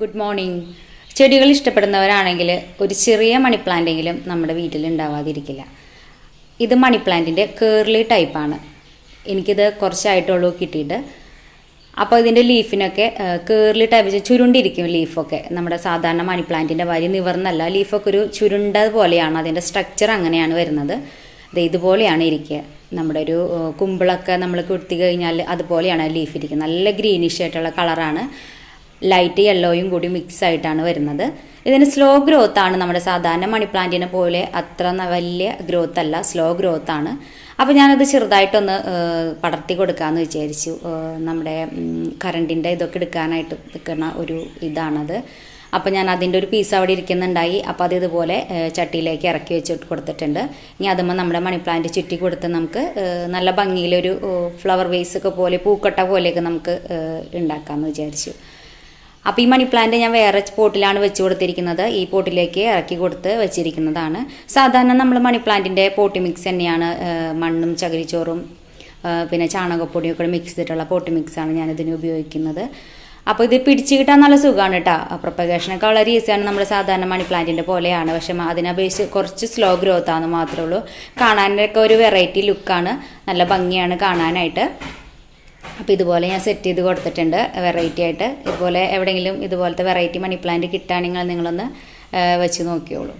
Good morning ചെടികൾ ഇഷ്ടപ്പെടുന്നവരാണെങ്കിൽ ഒരു ചെറിയ മണി പ്ലാന്റെങ്കിലും നമ്മുടെ വീട്ടിൽ ഉണ്ടാവാതിരിക്കില്ല. ഇത് മണി പ്ലാന്റിന്റെ കേർലി ടൈപ്പാണ് എനിക്കിത് കുറച്ചായിട്ടുള്ളൂ കിട്ടിയിട്ട്. അപ്പോൾ ഇതിന്റെ ലീഫിനൊക്കെ കേർലി ടൈപ്പ് ചുരുണ്ടിരിക്കും ലീഫൊക്കെ നമ്മുടെ സാധാരണ മണി പ്ലാന്റിന്റെ വരി നിവർന്നല്ല. ലീഫൊക്കെ ഒരു ചുരുണ്ട പോലെയാണ്. അതിന്റെ സ്ട്രക്ചർ അങ്ങനെയാണ് വരുന്നത്. ദേ ഇതുപോലെയാണ് ഇരിക്കുക. നമ്മുടെ ഒരു കുമ്പിളൊക്കെ നമ്മൾ കുത്തി കഴിഞ്ഞാൽ അതുപോലെയാണ് ലീഫ് ഇരിക്കുന്നത് നല്ല ഗ്രീനിഷ് ആയിട്ടുള്ള കളറാണ് ലൈറ്റ് യെല്ലോയും കൂടി മിക്സ് ആയിട്ടാണ് വരുന്നത്. ഇതിന് സ്ലോ ഗ്രോത്ത് ആണ് നമ്മുടെ സാധാരണ മണി പ്ലാന്റിനെ പോലെ അത്ര വലിയ ഗ്രോത്ത് അല്ല സ്ലോ ഗ്രോത്ത് ആണ്. അപ്പോൾ ഞാനത് ചെറുതായിട്ടൊന്ന് പടർത്തി കൊടുക്കാമെന്ന് വിചാരിച്ചു. നമ്മുടെ കറണ്ടിന്റെ ഇതൊക്കെ എടുക്കാനായിട്ട് നിൽക്കുന്ന ഒരു ഇതാണത്. അപ്പോൾ ഞാൻ അതിന്റെ ഒരു പീസ് അവിടെ ഇരിക്കുന്നുണ്ടായി. അപ്പോൾ അത് ഇതുപോലെ ചട്ടിയിലേക്ക് ഇറക്കി വെച്ചിട്ട് കൊടുത്തിട്ടുണ്ട്. ഇനി അതുമ്പോൾ നമ്മുടെ മണി പ്ലാന്റ് ചുറ്റി കൊടുത്ത് നമുക്ക് നല്ല ഭംഗിയിലൊരു ഫ്ലവർ വേസ് ഒക്കെ പോലെ പൂക്കട്ട പോലെയൊക്കെ നമുക്ക് ഉണ്ടാക്കാമെന്ന് വിചാരിച്ചു. അപ്പോൾ ഈ മണി പ്ലാന്റ് ഞാൻ വേറെ പോട്ടിലാണ് വെച്ച് കൊടുത്തിരിക്കുന്നത്. ഈ പോട്ടിലേക്ക് ഇറക്കി കൊടുത്ത് വെച്ചിരിക്കുന്നതാണ്. സാധാരണ നമ്മൾ മണി പ്ലാന്റിന്റെ പോട്ടി മിക്സ് തന്നെയാണ് മണ്ണും ചകിരിച്ചോറും പിന്നെ ചാണകപ്പൊടിയും ഒക്കെ മിക്സ് ചെയ്തിട്ടുള്ള പോട്ടി മിക്സാണ് ഞാൻ ഇതിന് ഉപയോഗിക്കുന്നത്. അപ്പോൾ ഇത് പിടിച്ച് കിട്ടാൻ നല്ല സുഖമാണ് കേട്ടോ പ്രൊപ്പഗേഷനൊക്കെ വളരെ ഈസിയാണ് നമ്മൾ സാധാരണ മണി പ്ലാന്റിന്റെ പോലെയാണ്. പക്ഷെ അതിനപേക്ഷിച്ച് കുറച്ച് സ്ലോ ഗ്രോത്ത് ആണെന്ന് മാത്രമേ ഉള്ളൂ. കാണാനൊക്കെ ഒരു വെറൈറ്റി ലുക്കാണ് നല്ല ഭംഗിയാണ് കാണാനായിട്ട്. അപ്പോൾ ഇതുപോലെ ഞാൻ സെറ്റ് ചെയ്ത് കൊടുത്തിട്ടുണ്ട് വെറൈറ്റി ആയിട്ട്. ഇതുപോലെ എവിടെയെങ്കിലും ഇതുപോലത്തെ വെറൈറ്റി മണി പ്ലാന്റ് കിട്ടുകയാണെങ്കിൽ നിങ്ങളൊന്ന് വെച്ച് നോക്കിയോളൂ